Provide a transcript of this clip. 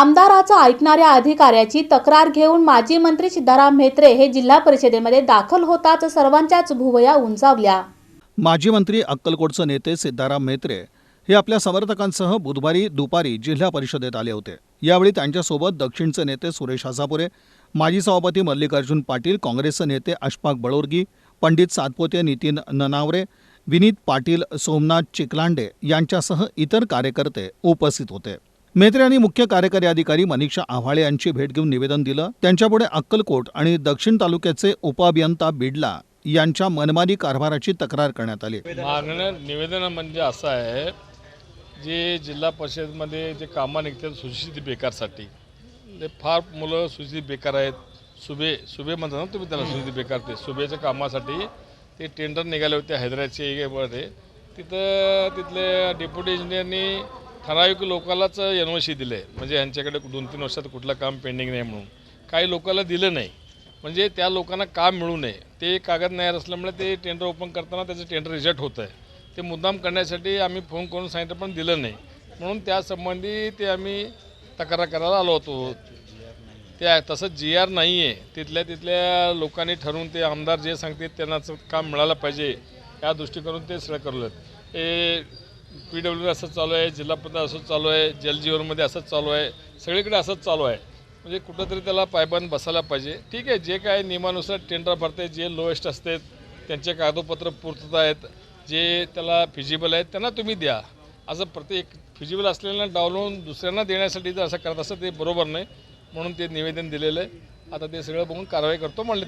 आमदाराचं ऐकणाऱ्या अधिकाऱ्याची तक्रार घेऊन माजी मंत्री सिद्धाराम म्हेत्रे हे जिल्हा परिषदेमध्ये दाखल होताच सर्वांच्याच भुवया उंचावल्या. माजी मंत्री अक्कलकोटचे नेते सिद्धाराम म्हेत्रे हे आपल्या समर्थकांसह बुधवारी दुपारी जिल्हा परिषदेत आले होते. यावेळी त्यांच्यासोबत दक्षिणचे नेते सुरेश हसापुरे माजी सभापती मल्लिकार्जुन पाटील काँग्रेसचे नेते अशफाक बळोरगी पंडित सातपोते नितीन ननावरे विनीत पाटील सोमनाथ चिकलांडे यांच्यासह इतर कार्यकर्ते उपस्थित होते. मेत्रे यांनी मुख्य कार्यकारी अधिकारी मनीषा आव्हाळे यांची भेट घेऊन निवेदन दिलं. त्यांच्यापुढे अक्कलकोट आणि दक्षिण तालुक्याचे उपअभियंता बिडला यांच्या मनमानी कारभाराची तक्रार करण्यात आली. मागणं निवेदन म्हणजे असं आहे जे जिल्हा परिषदमध्ये जे कामं निघतात सुशिक्षित बेकारसाठी ते फार मुलं सुशिक्षित बेकार आहेत. सुबे सुबे म्हणतात ना तुम्ही त्याला सुशिक्षित बेकार ते सुबेच्या कामासाठी ते टेंडर निघाले होते हैदराबादचे मध्ये तिथं तिथले डेप्युटी इंजिनियरनी ठराविक लोकालाच एन ओ सी दिले म्हणजे यांच्याकडे दोन तीन वर्षात कुठलं काम पेंडिंग नाही म्हणून. काही लोकाला दिलं नाही. म्हणजे त्या लोकांना काम मिळू नये. ते कागद नाही असल्यामुळे ते टेंडर ओपन करताना त्याचं टेंडर रिजेक्ट होतं आहे ते मुद्दाम करण्यासाठी आम्ही फोन करून सांगितलं पण दिलं नाही. म्हणून त्यासंबंधी ते आम्ही तक्रार करायला आलो होतो. ते तसं जी आर नाही आहे तिथल्या तिथल्या लोकांनी ठरवून ते आमदार जे सांगतात त्यांनाच काम मिळालं पाहिजे. या दृष्टीकडून ते सगळं करलं हे पी डब्ल्यू असंच चालू आहे जिल्हा परिषद असंच चालू आहे जलजीवनमध्ये असंच चालू आहे सगळीकडे असंच चालू आहे. म्हणजे कुठंतरी त्याला पायबंद बसायला पाहिजे. ठीक आहे जे काय नियमानुसार टेंडर भरते जे लोएस्ट असते त्यांचे कागदपत्र पूर्तता आहेत जे त्याला फिजिबल आहेत त्यांना तुम्ही द्या. असं प्रत्येक फिजिबल असलेल्यांना डावलून दुसऱ्यांना देण्यासाठी जर असं करत असं ते बरोबर नाही. म्हणून ते निवेदन दिलेलं आहे. आता ते सगळं बघून कारवाई करतो म्हणले